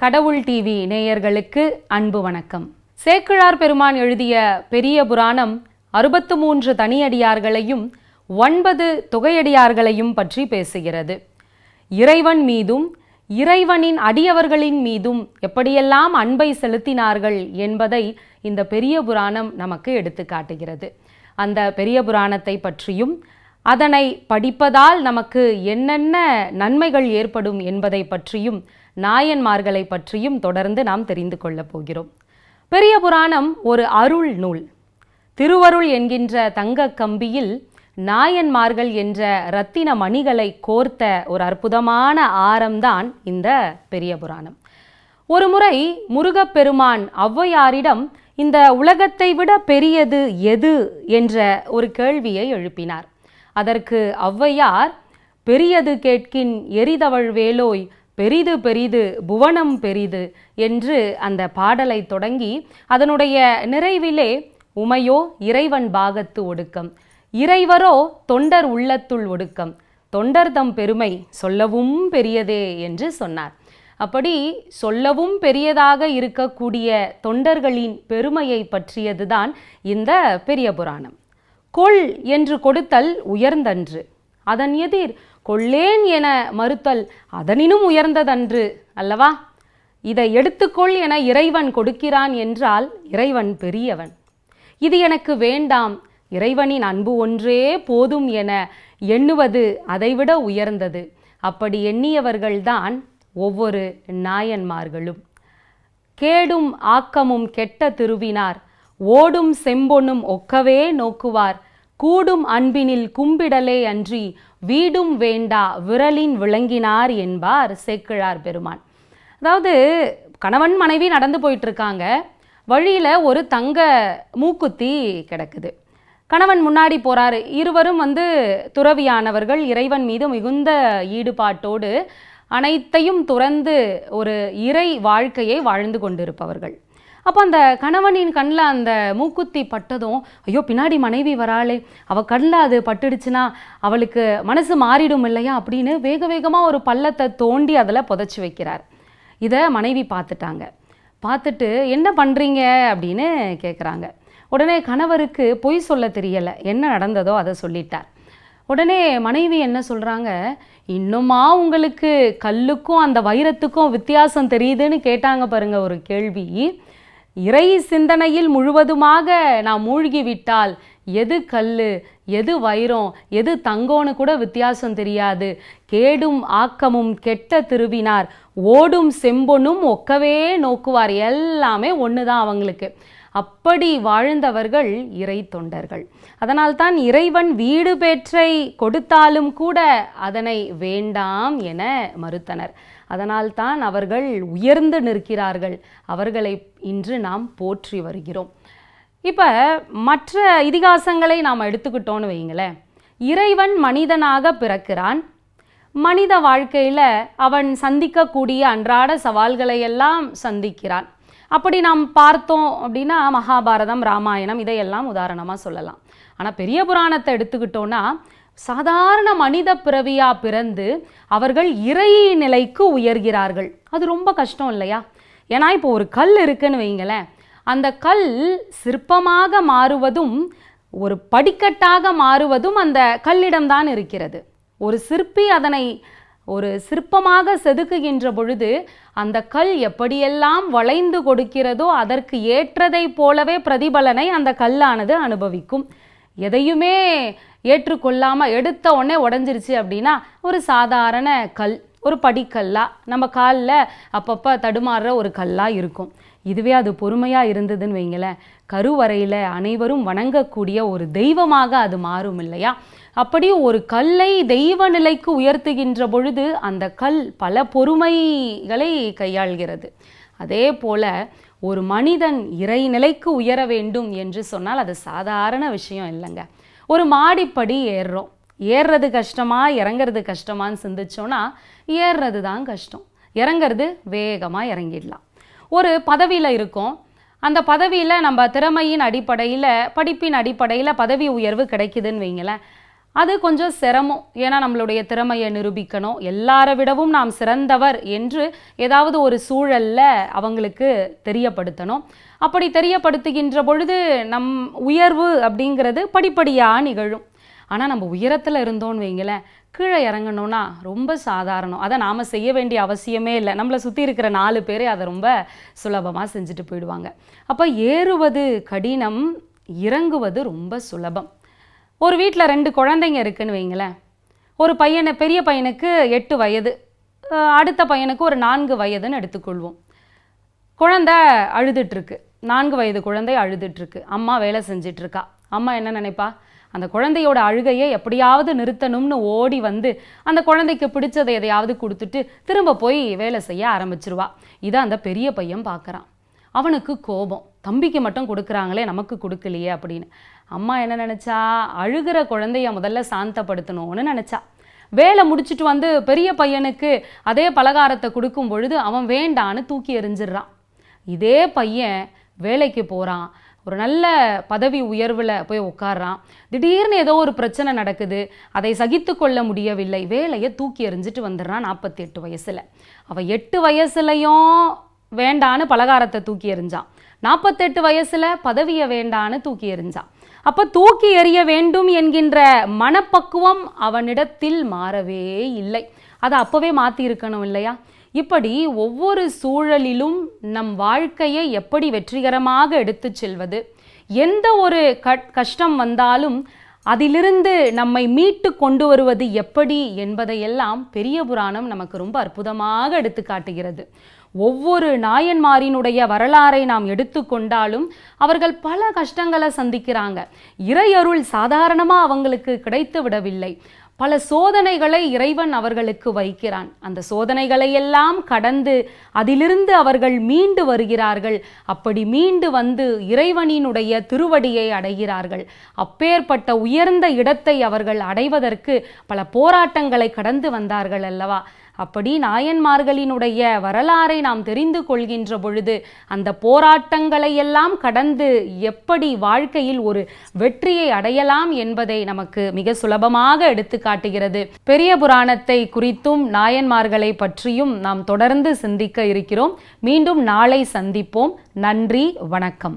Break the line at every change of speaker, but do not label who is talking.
கடவுள் டிவி நேயர்களுக்கு அன்பு வணக்கம். சேக்கிழார் பெருமான் எழுதிய பெரிய புராணம் அறுபத்து மூன்று தனியடியார்களையும் ஒன்பது தொகையடியார்களையும் பற்றி பேசுகிறது. இறைவன் மீதும் இறைவனின் அடியவர்களின் மீதும் எப்படியெல்லாம் அன்பை செலுத்தினார்கள் என்பதை இந்த பெரிய புராணம் நமக்கு எடுத்து காட்டுகிறது. அந்த பெரிய புராணத்தை பற்றியும் அதனை படிப்பதால் நமக்கு என்னென்ன நன்மைகள் ஏற்படும் என்பதை பற்றியும் நாயன்மார்களை பற்றியும் தொடர்ந்து நாம் தெரிந்து கொள்ளப் போகிறோம். பெரிய புராணம் ஒரு அருள் நூல். திருவருள் என்கின்ற தங்க கம்பியில் நாயன்மார்கள் என்ற இரத்தின மணிகளை கோர்த்த ஒரு அற்புதமான ஆரம்தான் இந்த பெரிய புராணம். ஒரு முறை முருகப்பெருமான் ஔவையாரிடம் இந்த உலகத்தை விட பெரியது எது என்ற ஒரு கேள்வியை எழுப்பினார். அதற்கு ஔவையார் பெரியது கேட்கின் எரிதவள் வேலோய் பெரிது பெரிது புவனம் பெரிது என்று அந்த பாடலை தொடங்கி அதனுடைய நிறைவிலே உமையோ இறைவன் பாகத்து ஒடுக்கம். இறைவரோ தொண்டர் உள்ளத்துள் ஒடுக்கம். தொண்டர் தம் பெருமை சொல்லவும் பெரியதே என்று சொன்னார். அப்படி சொல்லவும் பெரியதாக இருக்கக்கூடிய தொண்டர்களின் பெருமையை பற்றியதுதான் இந்த பெரிய புராணம். கொள் என்று கொடுத்தல் உயர்ந்தன்று. அதன் எதிர் கொள்ளேன் என மறுத்தல் அதனினும் உயர்ந்ததன்று அல்லவா? இதை எடுத்துக்கொள் என இறைவன் கொடுக்கிறான் என்றால் இறைவன் பெரியவன். இது எனக்கு வேண்டாம் இறைவனின் அன்பு ஒன்றே போதும் என எண்ணுவது அதைவிட உயர்ந்தது. அப்படி எண்ணியவர்கள்தான் ஒவ்வொரு நாயன்மார்களும். கேடும் ஆக்கமும் கெட்ட திருவினார் ஓடும் செம்பொன்னும் ஒக்கவே நோக்குவார். கூடும் அன்பினில் கும்பிடலே அன்றி வீடும் வேண்டா விரலின் விளங்கினார் என்பார் சேக்கிழார் பெருமான். அதாவது கணவன் மனைவி நடந்து போயிட்டு இருக்காங்க வழியில் ஒரு தங்க மூக்குத்தி கிடக்குது. கணவன் முன்னாடி போறாரு. இருவரும் வந்து துறவியானவர்கள் இறைவன் மீது மிகுந்த ஈடுபாட்டோடு அனைத்தையும் துறந்து ஒரு இறை வாழ்க்கையை வாழ்ந்து கொண்டிருப்பவர்கள். அப்போ அந்த கணவனின் கண்ணில் அந்த மூக்குத்தி பட்டதும் ஐயோ பின்னாடி மனைவி வராளே அவள் கண்ணில் அது பட்டுடுச்சுன்னா அவளுக்கு மனசு மாறிடும் இல்லையா? அப்படின்னு வேக வேகமாக ஒரு பள்ளத்தை தோண்டி அதில் புதைச்சி வைக்கிறார். இதை மனைவி பார்த்துட்டாங்க. பார்த்துட்டு என்ன பண்ணுறீங்க அப்படின்னு கேட்குறாங்க உடனே கணவருக்கு பொய் சொல்ல தெரியலை. என்ன நடந்ததோ அதை சொல்லிட்டார். உடனே மனைவி என்ன சொல்கிறாங்க இன்னுமா உங்களுக்கு கல்லுக்கும் அந்த வைரத்துக்கும் வித்தியாசம் தெரியுதுன்னு கேட்டாங்க பாருங்க ஒரு கேள்வி. இறை சிந்தனையில் முழுவதுமாக நான் மூழ்கி விட்டால் எது கல் எது வைரம் எது தங்கோன்னு கூட வித்தியாசம் தெரியாது. கேடும் ஆக்கமும் கெட்ட திருவினார் ஓடும் செம்பொன்னும் ஒக்கவே நோக்குவார். எல்லாமே ஒன்று தான் அவங்களுக்கு. அப்படி வாழ்ந்தவர்கள் இறை தொண்டர்கள். அதனால்தான் இறைவன் வீடு பேற்றை கொடுத்தாலும் கூட அதனை வேண்டாம் என மறுத்தனர். அதனால்தான் அவர்கள் உயர்ந்து நிற்கிறார்கள். அவர்களை இன்று நாம் போற்றி வருகிறோம். இப்போ மற்ற இதிகாசங்களை நாம் எடுத்துக்கிட்டோன்னு வைங்களேன் இறைவன் மனிதனாக பிறக்கிறான். மனித வாழ்க்கையில் அவன் சந்திக்கக்கூடிய அன்றாட சவால்களையெல்லாம் எல்லாம் சந்திக்கிறான். அப்படி நாம் பார்த்தோம் அப்படின்னா மகாபாரதம் ராமாயணம் இதையெல்லாம் உதாரணமாக சொல்லலாம். ஆனால் பெரிய புராணத்தை எடுத்துக்கிட்டோன்னா சாதாரண மனித பிறவியா பிறந்து அவர்கள் இறை நிலைக்கு உயர்கிறார்கள். அது ரொம்ப கஷ்டம் இல்லையா? ஏன்னா இப்போ ஒரு கல் இருக்குன்னு வைங்களேன். அந்த கல் சிற்பமாக மாறுவதும் ஒரு படிக்கட்டாக மாறுவதும் அந்த கல்லிடம்தான் இருக்கிறது. ஒரு சிற்பி அதனை ஒரு சிற்பமாக செதுக்குகின்ற பொழுது அந்த கல் எப்படியெல்லாம் வளைந்து கொடுக்கிறதோ அதற்கு ஏற்றதை போலவே பிரதிபலனை அந்த கல்லானது அனுபவிக்கும். எதையுமே ஏற்றுக்கொள்ளாமல் எடுத்த உடனே உடஞ்சிருச்சு அப்படின்னா ஒரு சாதாரண கல் ஒரு படிக்கல்லா. நம்ம காலில் அப்பப்போ தடுமாறுற ஒரு கல்லாக இருக்கும். இதுவே அது பொறுமையாக இருந்ததுன்னு வைங்களேன். கருவறையில் அனைவரும் வணங்கக்கூடிய ஒரு தெய்வமாக அது மாறும் இல்லையா? அப்படி ஒரு கல்லை தெய்வ நிலைக்கு உயர்த்துகின்ற பொழுது அந்த கல் பல பொறுமைகளை கையாள்கிறது. அதே போல ஒரு மனிதன் இறைநிலைக்கு உயர வேண்டும் என்று சொன்னால் அது சாதாரண விஷயம் இல்லைங்க. ஒரு மாடிப்படி ஏறுறோம். ஏறுறது கஷ்டமா இறங்குறது கஷ்டமான்னு சிந்திச்சோன்னா ஏறுறது தான் கஷ்டம். இறங்குறது வேகமாக இறங்கிடலாம். ஒரு பதவியில் இருக்கோம். அந்த பதவியில் நம்ம திறமையின் அடிப்படையில் படிப்பின் அடிப்படையில் பதவி உயர்வு கிடைக்குதுன்னு வைங்களேன். அது கொஞ்சம் சிரமம். ஏன்னா நம்மளுடைய திறமையை நிரூபிக்கணும். எல்லாரை விடவும் நாம் சிறந்தவர் என்று ஏதாவது ஒரு சூழலில் அவங்களுக்கு தெரியப்படுத்தணும். அப்படி தெரியப்படுத்துகின்ற பொழுது நம் உயர்வு அப்படிங்கிறது படிப்படியாக நிகழும். ஆனால் நம்ம உயரத்தில் இருந்தோன்னு வைங்களேன் கீழே இறங்கணும்னா ரொம்ப சாதாரணம். அதை நாம் செய்ய வேண்டிய அவசியமே இல்லை. நம்மளை சுற்றி இருக்கிற நாலு பேரே அதை ரொம்ப சுலபமாக செஞ்சுட்டு போயிடுவாங்க. அப்போ ஏறுவது கடினம் இறங்குவது ரொம்ப சுலபம். ஒரு வீட்டில் ரெண்டு குழந்தைங்க இருக்குன்னு வைங்களேன் ஒரு பையனை பெரிய பையனுக்கு எட்டு வயது அடுத்த பையனுக்கு ஒரு நான்கு வயதுன்னு எடுத்துக்கொள்வோம். குழந்தை அழுதுட்டுருக்கு நான்கு வயது குழந்தை அழுதுட்டுருக்கு அம்மா வேலை செஞ்சிட்ருக்கா அம்மா என்ன நினைப்பா? அந்த குழந்தையோட அழுகையை எப்படியாவது நிறுத்தணும்னு ஓடி வந்து அந்த குழந்தைக்கு பிடிச்சதை எதையாவது கொடுத்துட்டு திரும்ப போய் வேலை செய்ய ஆரம்பிச்சிருவா. இதை அந்த பெரிய பையன் பார்க்குறான். அவனுக்கு கோபம். தம்பிக்கு மட்டும் கொடுக்குறாங்களே நமக்கு கொடுக்கலையே அப்படின்னு. அம்மா என்ன நினச்சா? அழுகிற குழந்தைய முதல்ல சாந்தப்படுத்தணும்னு நினச்சா. வேலை முடிச்சிட்டு வந்து பெரிய பையனுக்கு அதே பலகாரத்தை கொடுக்கும் பொழுது அவன் வேண்டான்னு தூக்கி எறிஞ்சிடுறான். இதே பையன் வேலைக்கு போகிறான் ஒரு நல்ல பதவி உயர்வில் போய் உட்கார்றான். திடீர்னு ஏதோ ஒரு பிரச்சனை நடக்குது. அதை சகித்து கொள்ள முடியவில்லை. வேலையை தூக்கி எறிஞ்சிட்டு வந்துடுறான் நாற்பத்தி எட்டு வயசில். அவன் எட்டு வயசுலையும் வேண்டான்னு பலகாரத்தை தூக்கி எறிஞ்சான். நாற்பத்தெட்டு வயசில் பதவியை வேண்டான்னு தூக்கி எறிஞ்சான். அப்போ தூக்கி எறிய வேண்டும் என்கின்ற மனப்பக்குவம் அவனிடத்தில் மாறவே இல்லை. அதை அப்போவே மாற்றி இருக்கணும் இல்லையா? இப்படி ஒவ்வொரு சூழலிலும் நம் வாழ்க்கையை எப்படி வெற்றிகரமாக எடுத்துச் செல்வது? எந்த ஒரு கஷ்டம் வந்தாலும் அதிலிருந்து நம்மை மீட்டு கொண்டு வருவது எப்படி என்பதையெல்லாம் பெரிய புராணம் நமக்கு ரொம்ப அற்புதமாக எடுத்து காட்டுகிறது. ஒவ்வொரு நாயன்மாரினுடைய வரலாறை நாம் எடுத்துக்கொண்டாலும் அவர்கள் பல கஷ்டங்களை சந்திக்கிறாங்க. இறையருள் சாதாரணமாக அவங்களுக்கு கிடைத்து விடவில்லை. பல சோதனைகளை இறைவன் அவர்களுக்கு வைக்கிறான். அந்த சோதனைகளை எல்லாம் கடந்து அதிலிருந்து அவர்கள் மீண்டு வருகிறார்கள். அப்படி மீண்டு வந்து இறைவனினுடைய திருவடியை அடைகிறார்கள். அப்பேற்பட்ட உயர்ந்த இடத்தை அவர்கள் அடைவதற்கு பல போராட்டங்களை கடந்து வந்தார்கள் அல்லவா? அப்படி நாயன்மார்களினுடைய வரலாறை நாம் தெரிந்து கொள்கின்ற பொழுது அந்த போராட்டங்களை எல்லாம் கடந்து எப்படி வாழ்க்கையில் ஒரு வெற்றியை அடையலாம் என்பதை நமக்கு மிக சுலபமாக எடுத்து காட்டுகிறது. பெரிய புராணத்தை குறித்தும் நாயன்மார்களை பற்றியும் நாம் தொடர்ந்து சிந்திக்க இருக்கிறோம். மீண்டும் நாளை சந்திப்போம். நன்றி வணக்கம்.